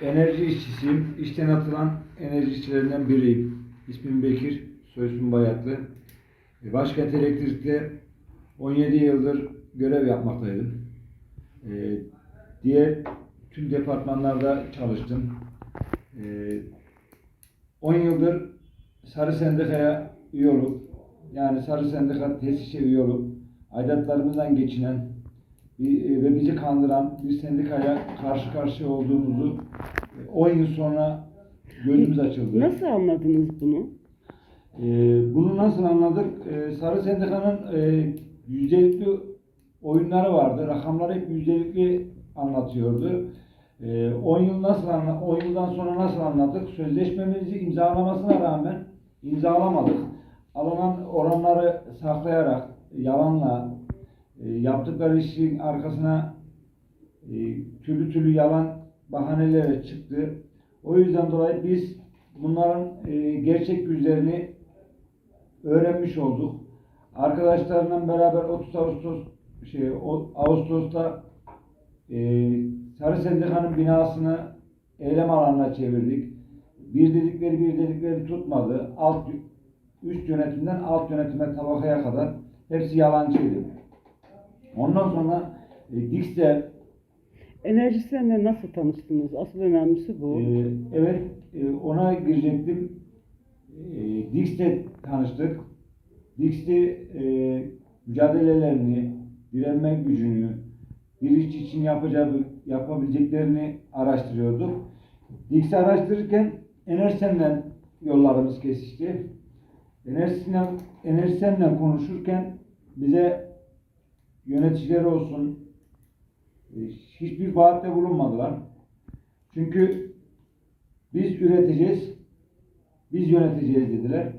enerji işçisiyim. İşten atılan enerji işçilerinden biriyim. İsmim Bekir, soyisim Bayatlı. E, Başkent Elektrik'te 17 yıldır görev yapmaktaydım. E, diğer tüm departmanlarda çalıştım. E, 10 yıldır Sarı Sendika'ya üye olup, yani Sarı Sendika tesisçi üye olup, aidatlarımızdan geçinen bir- ve bizi kandıran bir sendikaya karşı karşıya olduğumuzu e, 10 yıl sonra gözümüz açıldı. Nasıl anladınız bunu? Ee, bunu nasıl anladık? Ee, Sarı Sendika'nın e, yüzdelikli oyunları vardı. Rakamları hep yüzdelikli anlatıyordu. Ee, 10 yıl nasıl anla 10 yıldan sonra nasıl anladık? Sözleşmemizi imzalamasına rağmen imzalamadık. Alınan oranları saklayarak, yalanla e, yaptıkları işin arkasına e, türlü türlü yalan bahanelerle çıktı. O yüzden dolayı biz bunların e, gerçek yüzlerini öğrenmiş olduk. Arkadaşlarımla beraber 30 Ağustos şey o- Ağustos'ta e, Sarı Sendika'nın binasını eylem alanına çevirdik. Bir dedikleri bir dedikleri tutmadı. Alt üst yönetimden alt yönetime tabakaya kadar hepsi yalancıydı. Ondan sonra e, Dix'te Enerjisyenle nasıl tanıştınız? Asıl önemlisi bu. Ee, evet, e, ona girecektim. E, Dix'te tanıştık. Dix'te e, mücadelelerini, direnme gücünü, bir iş için yapacağı, yapabileceklerini araştırıyorduk. Dix'i araştırırken Enersen'le yollarımız kesişti. Enersen'le, Enersen'le konuşurken bize yöneticiler olsun, e, hiçbir vaatte bulunmadılar. Çünkü biz üreteceğiz, biz yöneteceğiz dediler.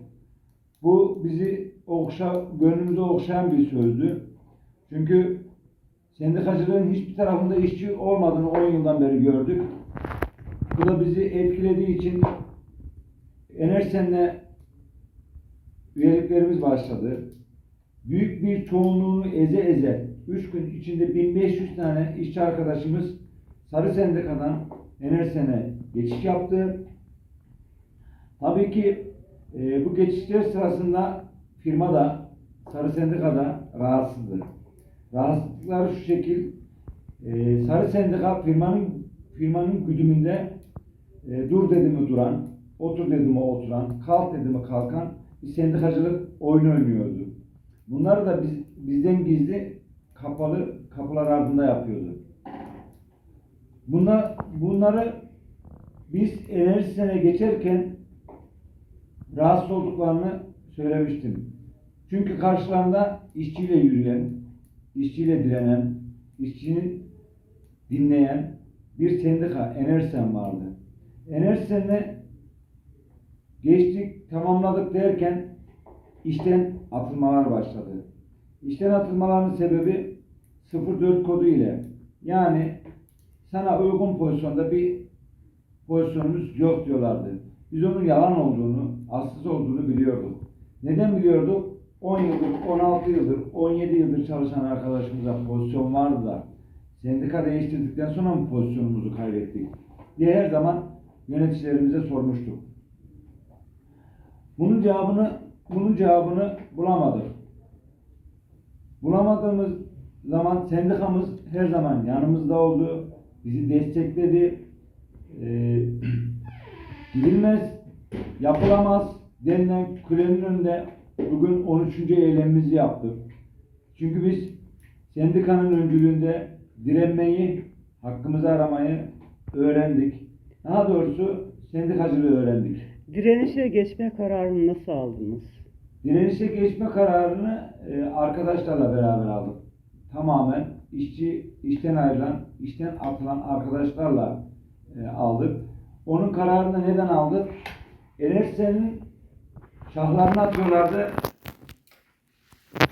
Bu bizi okşa, gönlümüze okşayan bir sözdü. Çünkü sendikacılığın hiçbir tarafında işçi olmadığını 10 yıldan beri gördük. Bu da bizi etkilediği için Enersen'le üyeliklerimiz başladı. Büyük bir çoğunluğunu eze eze 3 gün içinde 1500 tane işçi arkadaşımız Sarı Sendika'dan Enersen'e geçiş yaptı. Tabii ki e, bu geçişler sırasında firma da Sarı Sendika'da rahatsızdı. Rahatsızlıkları şu şekil e, Sarı Sendika firmanın firmanın güdümünde e, dur dedi mi duran, otur dedi mi oturan, kalk dedi mi kalkan bir sendikacılık oyunu oynuyordu. Bunları da biz, bizden gizli kapalı kapılar ardında yapıyordu. Bunlar, bunları biz enerji sene geçerken rahatsız olduklarını söylemiştim. Çünkü karşılarında işçiyle yürüyen, işçiyle direnen, işçinin dinleyen bir sendika Enersen vardı. Enersen'le geçtik, tamamladık derken işten atılmalar başladı. İşten atılmaların sebebi 04 kodu ile yani sana uygun pozisyonda bir pozisyonumuz yok diyorlardı. Biz onun yalan olduğunu, asılsız olduğunu biliyorduk. Neden biliyorduk? 10 yıldır, 16 yıldır, 17 yıldır çalışan arkadaşımıza pozisyon vardı da sendika değiştirdikten sonra mı pozisyonumuzu kaybettik diye her zaman yöneticilerimize sormuştuk. Bunun cevabını bunun cevabını bulamadık. Bulamadığımız zaman sendikamız her zaman yanımızda oldu. Bizi destekledi. Ee, gidilmez, yapılamaz denilen kulenin önünde bugün 13. eylemimizi yaptık. Çünkü biz sendikanın öncülüğünde direnmeyi, hakkımızı aramayı öğrendik. Daha doğrusu sendikacılığı öğrendik. Direnişe geçme kararını nasıl aldınız? Direnişe geçme kararını e, arkadaşlarla beraber aldık. Tamamen işçi işten ayrılan, işten atılan arkadaşlarla e, aldık. Onun kararını neden aldık? Enersen'in şahlarını atıyorlardı.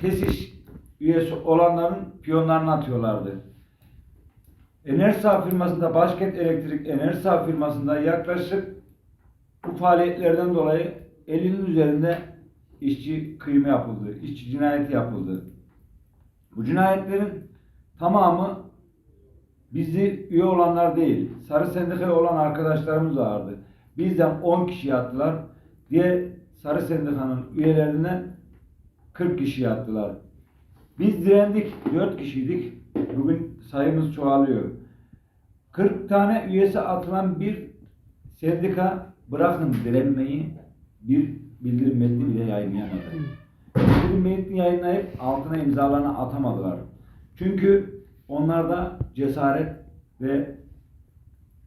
TESİŞ üyesi olanların piyonlarını atıyorlardı. Enerjisa firmasında Başkent Elektrik Enerjisa firmasında yaklaşık bu faaliyetlerden dolayı 50'nin üzerinde işçi kıyımı yapıldı, işçi cinayeti yapıldı. Bu cinayetlerin tamamı bizi üye olanlar değil, Sarı Sendika'ya olan arkadaşlarımız vardı. Bizden 10 kişi yattılar. Diğer Sarı Sendika'nın üyelerinden 40 kişi yattılar. Biz direndik, 4 kişiydik. Bugün sayımız çoğalıyor. 40 tane üyesi atılan bir sendika bırakın direnmeyi bir bildirim metni bile yayınlayamadı. Bildirim metni yayınlayıp altına imzalarını atamadılar. Çünkü onlarda cesaret ve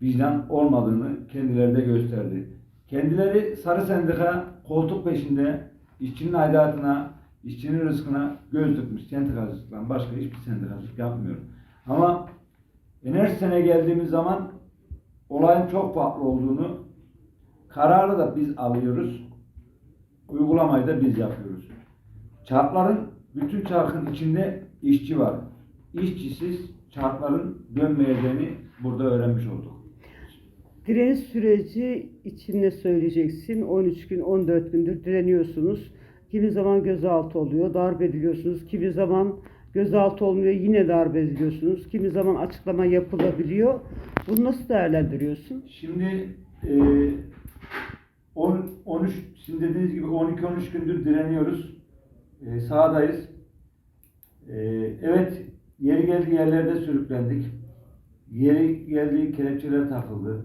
vicdan olmadığını kendileri de gösterdi. Kendileri sarı sendika koltuk peşinde işçinin aidatına, işçinin rızkına göz dikmiş. Sendikacılıktan başka hiçbir sendikacılık yapmıyor. Ama Enerjisene geldiğimiz zaman olayın çok farklı olduğunu kararı da biz alıyoruz. Uygulamayı da biz yapıyoruz. Çarkların bütün çarkın içinde işçi var. İşçisiz çarkların dönmeyeceğini burada öğrenmiş olduk. Direniş süreci için ne söyleyeceksin? 13 gün, 14 gündür direniyorsunuz. Kimi zaman gözaltı oluyor, darp ediliyorsunuz. Kimi zaman gözaltı olmuyor, yine darp ediliyorsunuz. Kimi zaman açıklama yapılabiliyor. Bunu nasıl değerlendiriyorsun? Şimdi e, 10, 13, sizin dediğiniz gibi 12-13 gündür direniyoruz. E, sahadayız. E, evet, yeri geldiği yerlerde sürüklendik. Yeri geldiği kelepçeler takıldı.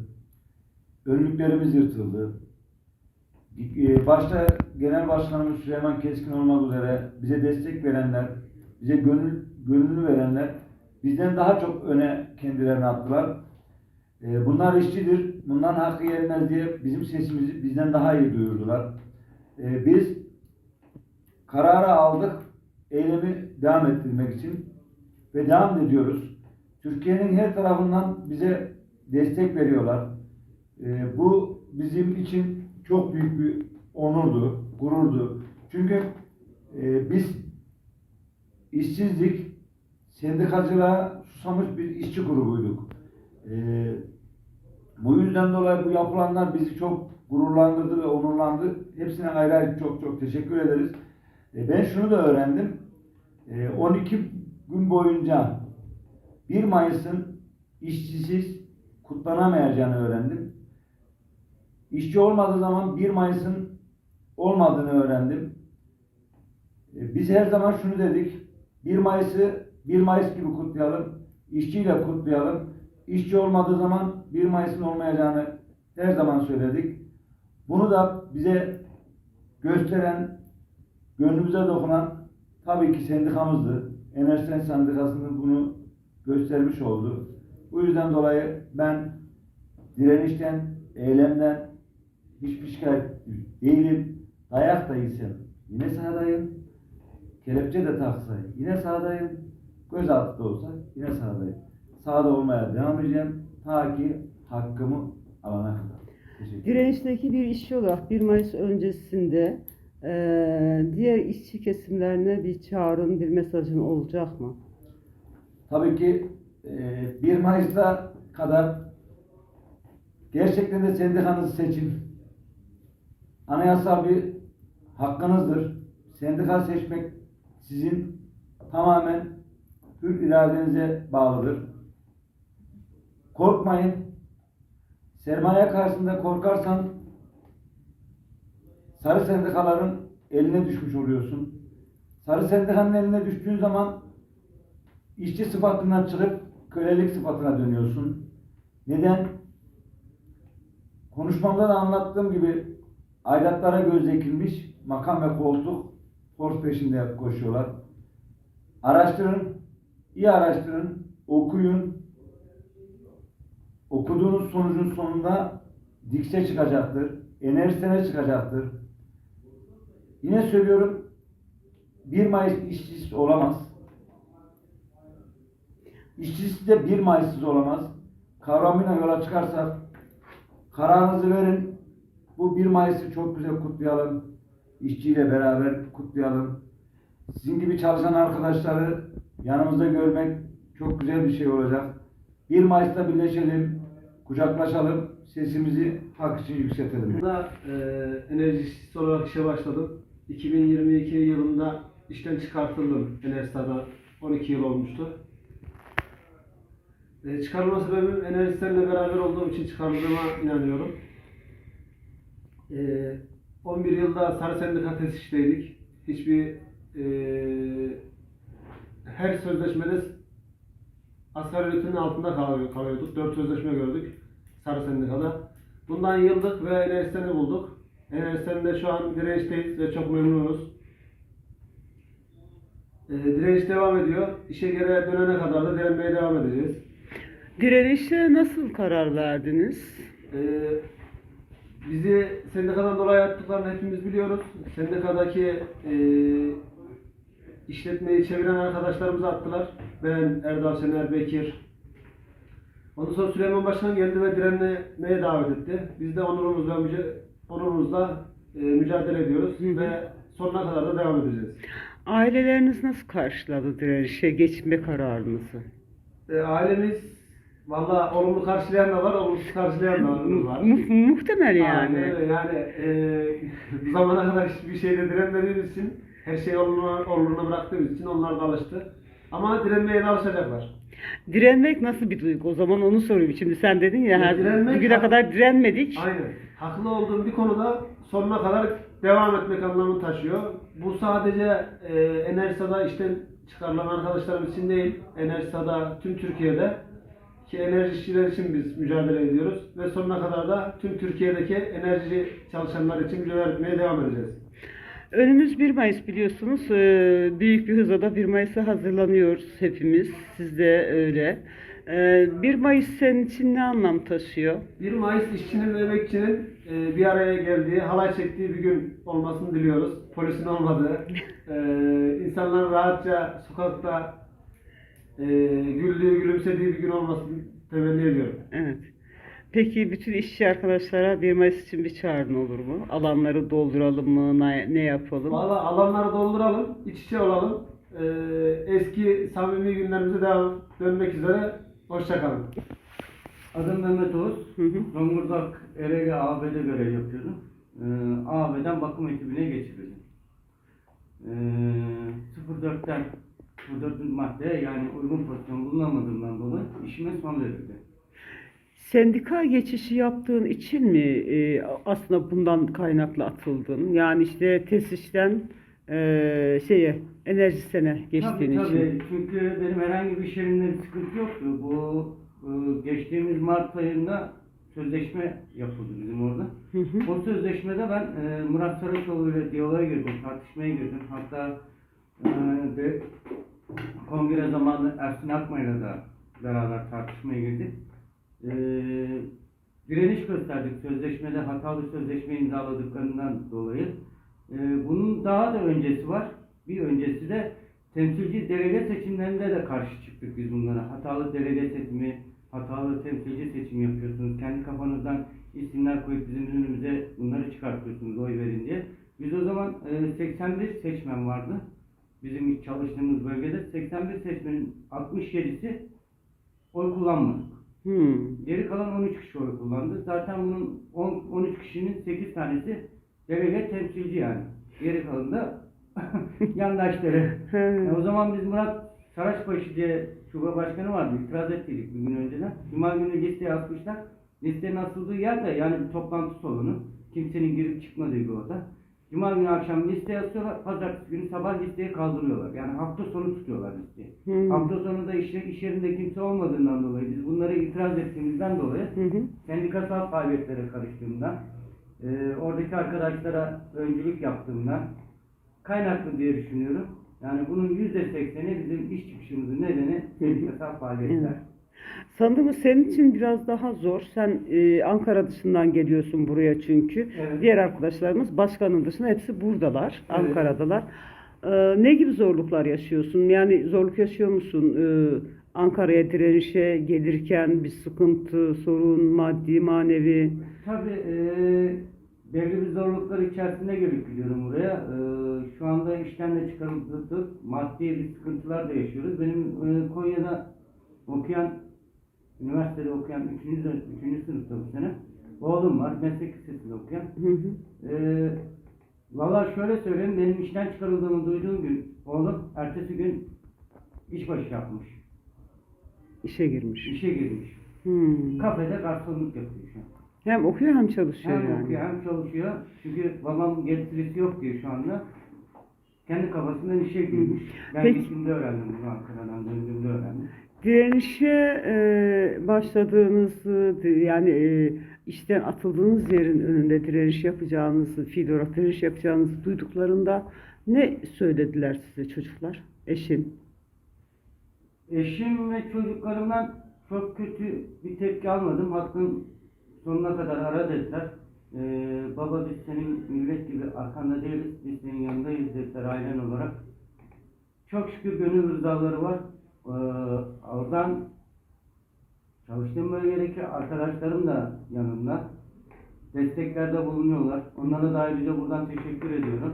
Önlüklerimiz yırtıldı. E, başta Genel Başkanımız Süleyman Keskin olmak üzere bize destek verenler, bize gönül, gönlünü verenler bizden daha çok öne kendilerini attılar. E, bunlar işçidir, bunların hakkı yenmez diye bizim sesimizi bizden daha iyi duyurdular. E, biz kararı aldık, eylemi devam ettirmek için ve devam ediyoruz. Türkiye'nin her tarafından bize destek veriyorlar. E, bu bizim için çok büyük bir onurdu, gururdu. Çünkü e, biz işsizlik, sendikacılığa susamış bir işçi grubuyduk. E, bu yüzden dolayı bu yapılanlar bizi çok gururlandırdı ve onurlandı. Hepsine ayrı ayrı çok çok teşekkür ederiz. E, ben şunu da öğrendim. E, 12 gün boyunca 1 Mayıs'ın işçisiz kutlanamayacağını öğrendim. İşçi olmadığı zaman 1 Mayıs'ın olmadığını öğrendim. E, Biz her zaman şunu dedik. 1 Mayıs'ı 1 Mayıs gibi kutlayalım. İşçiyle kutlayalım. İşçi olmadığı zaman 1 Mayıs'ın olmayacağını her zaman söyledik. Bunu da bize gösteren, gönlümüze dokunan tabii ki sendikamızdı. Enerjisen Sendikası'nın bunu göstermiş oldu. Bu yüzden dolayı ben direnişten, eylemden hiçbir şikayet değilim. Dayak da yesem yine sahadayım. Kelepçe de taksa yine sahadayım. Gözaltı da olsa yine sahadayım. Sahada olmaya devam edeceğim. Ta ki hakkımı alana kadar. Direnişteki bir işçi olarak 1 Mayıs öncesinde eee, diğer işçi kesimlerine bir çağrın, bir mesajın olacak mı? Tabii ki e, 1 Mayıs'ta kadar gerçekten de sendikanızı seçin. Anayasal bir hakkınızdır. Sendika seçmek sizin tamamen hür iradenize bağlıdır. Korkmayın. Sermaye karşısında korkarsan sarı sendikaların eline düşmüş oluyorsun. Sarı sendikanın eline düştüğün zaman işçi sıfatından çıkıp kölelik sıfatına dönüyorsun. Neden? Konuşmamda da anlattığım gibi aidatlara göz dikilmiş makam ve koltuk force peşinde koşuyorlar. Araştırın, iyi araştırın, okuyun. Okuduğunuz sonucun sonunda dikse çıkacaktır, enerjisine çıkacaktır. Yine söylüyorum, 1 Mayıs işçisi olamaz. İşçisi de 1 Mayıs'sız olamaz. Kavramıyla yola çıkarsak kararınızı verin. Bu 1 Mayıs'ı çok güzel kutlayalım. İşçiyle beraber kutlayalım. Sizin gibi çalışan arkadaşları yanımızda görmek çok güzel bir şey olacak. 1 Mayıs'ta birleşelim, kucaklaşalım, sesimizi hak için yükseltelim. Da e, enerjisi olarak işe başladım. 2022 yılında işten çıkartıldım Enerjisa'da 12 yıl olmuştu. E, çıkarılma sebebim enerjistlerle beraber olduğum için çıkarıldığıma inanıyorum. E, 11 yılda Sarı Sendika tesisteydik. Hiçbir e, her sözleşmede asgari ücretin altında kalıyor- kalıyorduk. 4 sözleşme gördük Sarı Sendika'da. Bundan yıldık ve enerjistlerini bulduk. Enerjistlerinde şu an dirençteyiz ve çok memnunuz. E, direniş devam ediyor. İşe geri dönene kadar da direnmeye devam edeceğiz. Direnişe nasıl karar verdiniz? Ee, bizi sendikadan dolayı attıklarını hepimiz biliyoruz. Sendikadaki e, işletmeyi çeviren arkadaşlarımızı attılar. Ben, Erdal Şener, Bekir. Ondan sonra Süleyman Başkan geldi ve direnmeye davet etti. Biz de onurumuzla, onurumuzla e, mücadele ediyoruz Hı ve sonuna kadar da devam edeceğiz. Aileleriniz nasıl karşıladı direnişe geçme kararınızı? E, ailemiz valla olumlu karşılayan da var, olumsuz karşılayan da var. Mu- muhtemel yani. Aynen yani e, zamana kadar hiçbir şeyde direnmediğimiz için her şey oluruna, oluruna bıraktığımız için onlar da alıştı. Ama direnmeye de alışacaklar. Direnmek nasıl bir duygu? O zaman onu sorayım. Şimdi sen dedin ya Ya her direnmek- bugüne kadar direnmedik. Aynen. Haklı olduğum bir konuda sonuna kadar devam etmek anlamını taşıyor. Bu sadece e, Enerjisa'da işten çıkarılan arkadaşlarım için değil, Enerjisa'da tüm Türkiye'de ki enerji işçiler için biz mücadele ediyoruz ve sonuna kadar da tüm Türkiye'deki enerji çalışanlar için mücadele etmeye devam edeceğiz. Önümüz 1 Mayıs biliyorsunuz. Ee, Büyük bir hızla da 1 Mayıs'a hazırlanıyoruz hepimiz. Siz de öyle. Ee, 1 Mayıs senin için ne anlam taşıyor? 1 Mayıs işçinin ve emekçinin e, bir araya geldiği, halay çektiği bir gün olmasını diliyoruz. Polisin olmadığı, e, insanların rahatça sokakta e, güldüğü, gülümsediği bir gün olmasını temenni ediyorum. Evet. Peki bütün işçi arkadaşlara 1 Mayıs için bir çağrın olur mu? Alanları dolduralım mı? Ne, ne yapalım? Valla alanları dolduralım, iç içe olalım. E, eski samimi günlerimize devam dönmek üzere. Hoşçakalın. Adım Mehmet Oğuz. Zonguldak Ereğli AB'de görev yapıyordum. Ee, AB'den bakım ekibine geçirildim. Ee, 04'ten 04 madde yani uygun pozisyon bulunamadığımdan dolayı işime son verildi. Sendika geçişi yaptığın için mi e, aslında bundan kaynaklı atıldın? Yani işte tesisten e, şeye enerjisene geçtiğin tabii, için. Tabii çünkü benim herhangi bir iş yerimde bir sıkıntı yoktu. Bu e, geçtiğimiz Mart ayında sözleşme yapıldı bizim orada. Hı hı. O sözleşmede ben e, Murat Saraçoğlu ile diyaloğa girdim, tartışmaya girdim. Hatta e, de, kongre zamanı Ersin Akmay'la da beraber tartışmaya girdik. E, direniş gösterdik sözleşmede hatalı sözleşme imzaladıklarından dolayı. E, bunun daha da öncesi var. Bir öncesi de temsilci delege seçimlerinde de karşı çıktık biz bunlara. Hatalı delege seçimi, hatalı temsilci seçim yapıyorsunuz. Kendi kafanızdan isimler koyup bizim önümüze bunları çıkartıyorsunuz oy verin diye. Biz o zaman e, 81 seçmen vardı. Bizim çalıştığımız bölgede 81 seçmenin 67'si oy kullanmadı. Hmm. Geri kalan 13 kişi oy kullandı. Zaten bunun 10, 13 kişinin 8 tanesi delege temsilci yani. Geri kalan da yandaşları. He. E, o zaman biz Murat Saraçbaşı diye şube başkanı vardı. İtiraz ettiydik bir gün önceden. Cuma günü listeye asmışlar. Listenin asıldığı yer de yani bir toplantı salonu. Kimsenin girip çıkmadığı bir oda. Cuma günü akşam listeye asıyorlar. Pazartesi günü sabah listeye kaldırıyorlar. Yani hafta sonu tutuyorlar listeyi. Hafta sonu da iş, iş yerinde kimse olmadığından dolayı biz bunlara itiraz ettiğimizden dolayı Hı hı. sendikasal faaliyetlere karıştığımdan, e, oradaki arkadaşlara öncülük yaptığımdan kaynaklı diye düşünüyorum. Yani bunun yüzde sekseni bizim iş çıkışımızın nedeni sendikasal faaliyetler. Evet. Sanırım senin için biraz daha zor. Sen e, Ankara dışından geliyorsun buraya çünkü. Evet. Diğer arkadaşlarımız başkanın dışında hepsi buradalar. Evet. Ankara'dalar. E, ne gibi zorluklar yaşıyorsun? Yani zorluk yaşıyor musun? E, Ankara'ya direnişe gelirken bir sıkıntı, sorun, maddi, manevi. Tabii e, belli bir zorluklar içerisinde gelip gidiyorum buraya. E, şu anda işten de çıkarıldık. Maddi bir sıkıntılar da yaşıyoruz. Benim e, Konya'da okuyan, üniversitede okuyan 3. 3. sınıfta bu sene oğlum var. Meslek lisesinde okuyan. Hı hı. Ee, Valla şöyle söyleyeyim, benim işten çıkarıldığımı duyduğum gün oğlum ertesi gün işbaşı yapmış. İşe girmiş. işe girmiş. Hmm. Kafede garsonluk yapıyor şu an. Hem okuyor hem çalışıyor Hem yani. okuyor hem çalışıyor. Çünkü babam getirisi yok diyor şu anda. Kendi kafasından işe girmiş. Ben Peki. gittiğimde öğrendim bunu Ankara'dan döndüğümde öğrendim. Direnişe e, başladığınızı yani e, işten atıldığınız yerin önünde direniş yapacağınızı, fiil direniş yapacağınızı duyduklarında ne söylediler size çocuklar? Eşin. Eşim ve çocuklarımdan çok kötü bir tepki almadım. Hakkın sonuna kadar ara dediler. Ee, baba biz senin millet gibi arkanda değiliz. Biz senin yanındayız dediler ailen olarak. Çok şükür gönül rızaları var. Ee, oradan çalıştığım bölgedeki arkadaşlarım da yanımda. Desteklerde bulunuyorlar. Onlara da ayrıca buradan teşekkür ediyorum.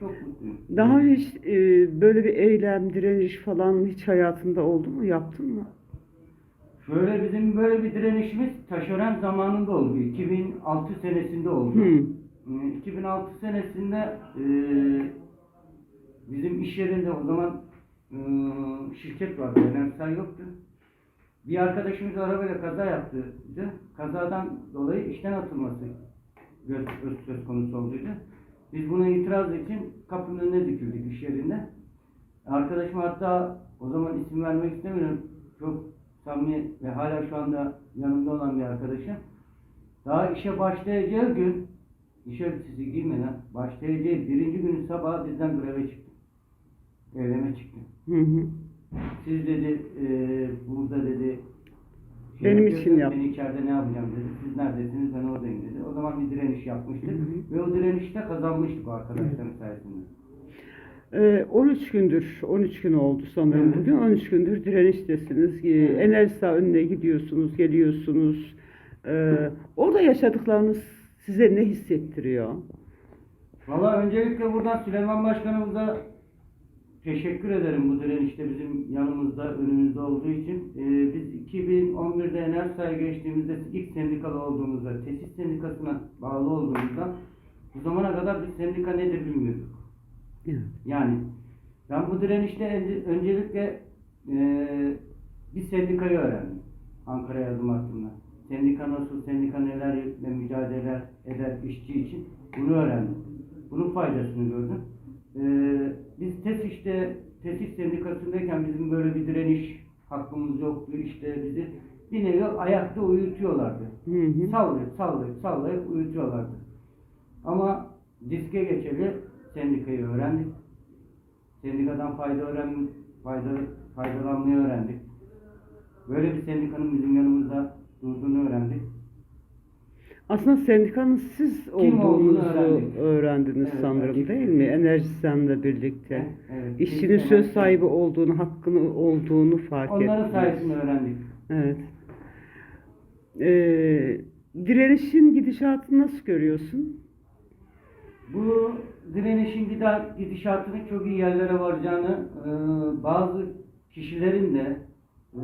Çok mutluyum. Daha hiç e, böyle bir eylem, direniş falan hiç hayatında oldu mu? Yaptın mı? Şöyle bizim böyle bir direnişimiz taşören zamanında oldu. 2006 senesinde oldu. Hmm. Ee, 2006 senesinde e, bizim iş yerinde o zaman e, şirket vardı, Enerjisel yoktu. Bir arkadaşımız arabayla kaza yaptı. Kazadan dolayı işten atılması göz, söz, söz konusu olduydu. Biz buna itiraz için kapının önüne dikildik iş yerinde. Arkadaşım hatta o zaman isim vermek istemiyorum. Çok samimi ve hala şu anda yanımda olan bir arkadaşım. Daha işe başlayacağı gün, iş elbisesi giymeden başlayacağı birinci günün sabahı bizden greve çıktı. Eyleme çıktı. Hı hı. Siz dedi, e, burada dedi, Benim yapıyorsunuz, için yap. Ben içeride ne yapacağım dedi. Siz neredesiniz ben oradayım dedi. O zaman bir direniş yapmıştık. Ve o direnişte kazanmıştık o arkadaşların sayesinde. Ee, 13 gündür, 13 gün oldu sanırım Evet. bugün. 13 gündür direniştesiniz. Ee, Evet. Enerjisa önüne gidiyorsunuz, geliyorsunuz. Ee, orada yaşadıklarınız size ne hissettiriyor? Valla öncelikle buradan Süleyman Başkanımıza teşekkür ederim bu direnişte bizim yanımızda, önümüzde olduğu için. Ee, biz 2011'de Enerjisa'ya geçtiğimizde ilk sendikalı olduğumuzda, tesis sendikasına bağlı olduğumuzda bu zamana kadar biz sendika nedir bilmiyorduk. Evet. Yani ben bu direnişte önce- öncelikle eee bir sendikayı öğrendim. Ankara yardım hattında. Sendika nasıl, sendika nelerle mücadele eder işçi için bunu öğrendim. Bunun faydasını gördüm. Eee biz TESİŞ'te, TESİŞ sendikasındayken bizim böyle bir direniş hakkımız yoktu. İşte bizi bir nevi ayakta uyutuyorlardı. Hı hı. Sallayıp sallayıp sallayıp uyutuyorlardı. Ama diske geçeli sendikayı öğrendik. Sendikadan fayda öğren, fayda, faydalanmayı öğrendik. Böyle bir sendikanın bizim yanımızda durduğunu öğrendik. Aslında sendikanın siz olduğunuzu öğrendik. öğrendiniz Evet, sanırım açıkçası. değil mi? Enerjisenle birlikte. Evet, İşçinin biz söz sahibi olduğunu, hakkını olduğunu fark Onların ettiniz. sayesinde öğrendik. Evet. Ee, direnişin gidişatını nasıl görüyorsun? Bu direnişin gidişatının çok iyi yerlere varacağını, e, bazı kişilerin de e,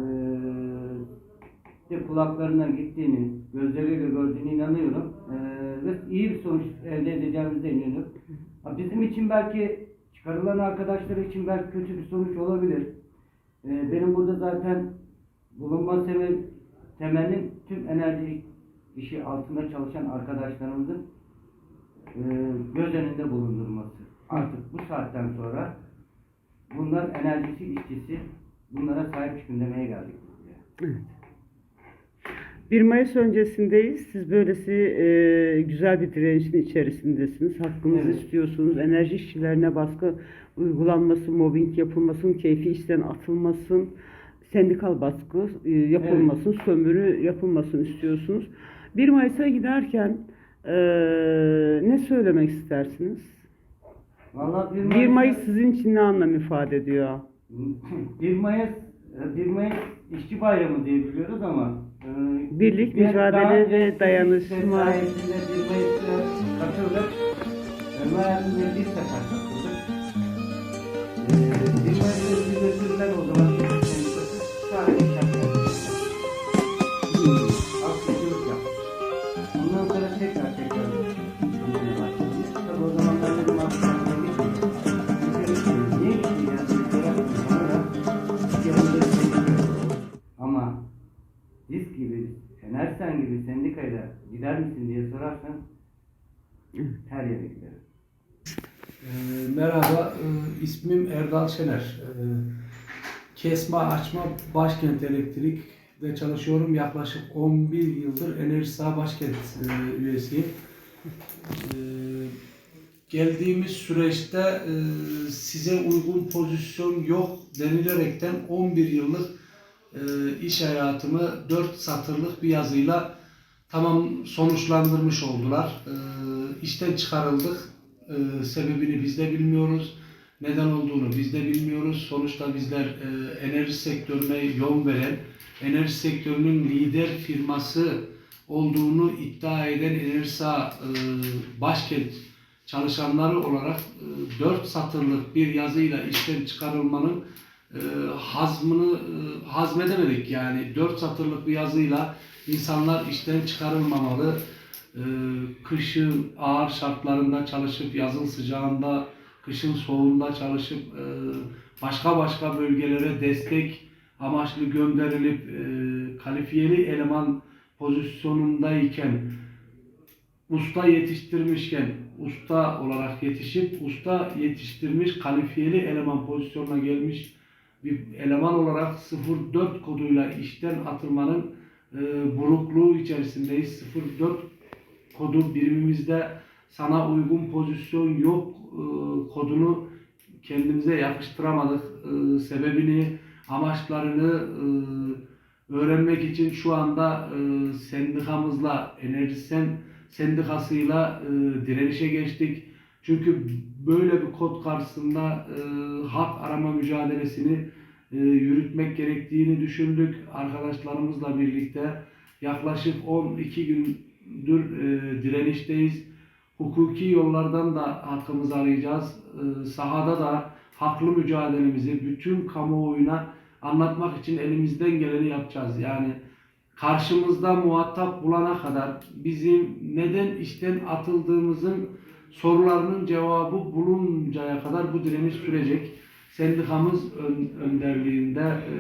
de kulaklarına gittiğini, gözleriyle gördüğüne inanıyorum. E, ve iyi bir sonuç elde edeceğimize inanıyorum. Bizim için belki çıkarılan arkadaşlar için belki kötü bir sonuç olabilir. E, benim burada zaten bulunma sebep temelim tüm enerji işi altında çalışan arkadaşlarımızın e, göz önünde bulundurması. Artık bu saatten sonra bunlar enerjisi, işçisi bunlara sahip çıkın demeye geldik buraya. 1 Mayıs öncesindeyiz. Siz böylesi e, güzel bir direnişin içerisindesiniz. Hakkınızı Evet. istiyorsunuz. Enerji işçilerine baskı uygulanması, mobbing yapılmasın, keyfi işten atılmasın, sendikal baskı e, yapılmasın, sömürü yapılmasın istiyorsunuz. 1 Mayıs'a giderken e, ne söylemek istersiniz? Vallahi 1 1 Mayıs, Mayıs sizin için ne anlam ifade ediyor? 1 Mayıs 1 Mayıs işçi bayramı diye biliyoruz ama Birlik, bir- mücadele ve dayanışma. Türk sayesinde 1 Mayıs'ta katıldık. Ömer sefer katıldık. E, 1 Mayıs'ta biz götürdüler o zaman Merhaba, e, ismim Erdal Şener. Ee, Kesme Açma Başkent Elektrik'te çalışıyorum. Yaklaşık 11 yıldır Enerji Sağ Başkent e, üyesiyim. Geldiğimiz süreçte e, size uygun pozisyon yok denilerekten 11 yıllık e, iş hayatımı 4 satırlık bir yazıyla tamam sonuçlandırmış oldular. E, işten çıkarıldık. E, sebebini biz de bilmiyoruz. Neden olduğunu biz de bilmiyoruz. Sonuçta bizler e, enerji sektörüne yol veren, enerji sektörünün lider firması olduğunu iddia eden Enerjisa e, başkent çalışanları olarak e, 4 satırlık bir yazıyla işten çıkarılmanın e, hazmını e, hazmedemedik. Yani 4 satırlık bir yazıyla insanlar işten çıkarılmamalı. E, kışın ağır şartlarında çalışıp yazın sıcağında, kışın soğuğunda çalışıp e, başka başka bölgelere destek amaçlı gönderilip e, kalifiyeli eleman pozisyonundayken usta yetiştirmişken usta olarak yetişip usta yetiştirmiş kalifiyeli eleman pozisyonuna gelmiş bir eleman olarak 04 koduyla işten atılmanın e, burukluğu içerisindeyiz. 04 kodu birimimizde sana uygun pozisyon yok e, kodunu kendimize yakıştıramadık. E, sebebini, amaçlarını e, öğrenmek için şu anda e, sendikamızla, Enerjisen sendikasıyla e, direnişe geçtik. Çünkü böyle bir kod karşısında e, hak arama mücadelesini e, yürütmek gerektiğini düşündük. Arkadaşlarımızla birlikte yaklaşık 12 gündür e, direnişteyiz. Hukuki yollardan da hakkımızı arayacağız. E, sahada da haklı mücadelemizi bütün kamuoyuna anlatmak için elimizden geleni yapacağız. Yani karşımızda muhatap bulana kadar bizim neden işten atıldığımızın sorularının cevabı buluncaya kadar bu direniş sürecek. Sendikamız ön- önderliğinde, e,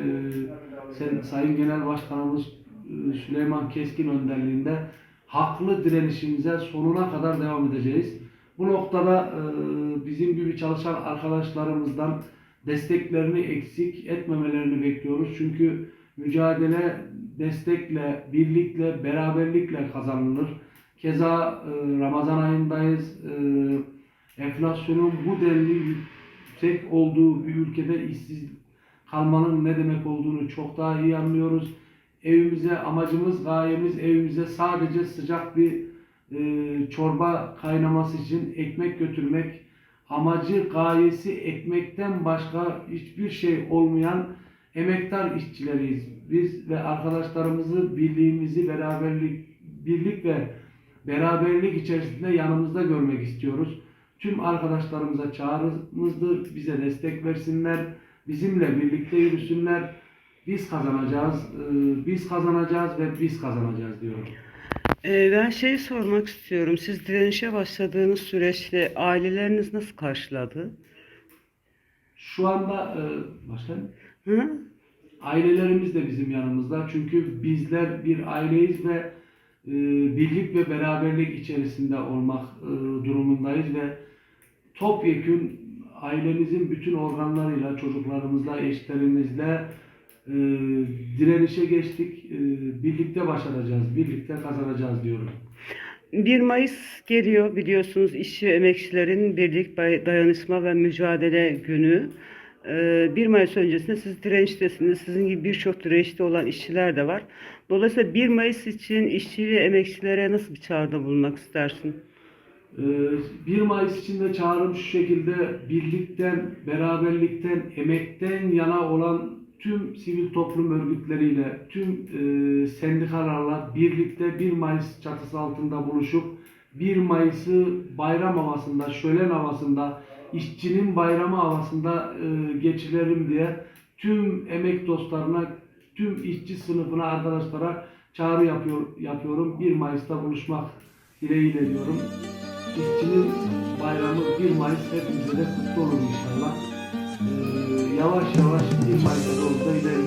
sen, Sayın Genel Başkanımız e, Süleyman Keskin önderliğinde haklı direnişimize sonuna kadar devam edeceğiz. Bu noktada e, bizim gibi çalışan arkadaşlarımızdan desteklerini eksik etmemelerini bekliyoruz. Çünkü mücadele destekle, birlikle, beraberlikle kazanılır. Keza e, Ramazan ayındayız. E, enflasyonun bu denli yüksek olduğu bir ülkede işsiz kalmanın ne demek olduğunu çok daha iyi anlıyoruz. Evimize amacımız, gayemiz evimize sadece sıcak bir e, çorba kaynaması için ekmek götürmek. Amacı, gayesi ekmekten başka hiçbir şey olmayan emektar işçileriyiz. Biz ve arkadaşlarımızı birliğimizi, beraberlik, birlik ve beraberlik içerisinde yanımızda görmek istiyoruz. Tüm arkadaşlarımıza çağrımızdır. Bize destek versinler. Bizimle birlikte yürüsünler. Biz kazanacağız. e, Biz kazanacağız ve biz kazanacağız diyorum. Ee, ben şeyi sormak istiyorum. Siz direnişe başladığınız süreçte aileleriniz nasıl karşıladı? Şu anda e, başka Hı? ailelerimiz de bizim yanımızda. Çünkü bizler bir aileyiz ve e, birlik ve beraberlik içerisinde olmak e, durumundayız ve topyekün ailemizin bütün organlarıyla, çocuklarımızla, eşlerimizle e, direnişe geçtik. E, birlikte başaracağız, birlikte kazanacağız diyorum. 1 Mayıs geliyor biliyorsunuz işçi emekçilerin birlik, dayanışma ve mücadele günü. Ee, 1 Mayıs öncesinde siz direniştesiniz. Sizin gibi birçok direnişte olan işçiler de var. Dolayısıyla 1 Mayıs için işçi ve emekçilere nasıl bir çağrıda bulunmak istersin? Ee, 1 Mayıs için de çağrım şu şekilde birlikten, beraberlikten, emekten yana olan tüm sivil toplum örgütleriyle, tüm e, sendikalarla birlikte 1 Mayıs çatısı altında buluşup 1 Mayıs'ı bayram havasında, şölen havasında, işçinin bayramı havasında e, geçirelim diye tüm emek dostlarına, tüm işçi sınıfına, arkadaşlara çağrı yapıyor, yapıyorum. 1 Mayıs'ta buluşmak dileğiyle diyorum. İşçinin bayramı 1 Mayıs hepimize de kutlu olur inşallah. Yavaş yavaş 1 Mayıs'a doğru da ilerliyoruz.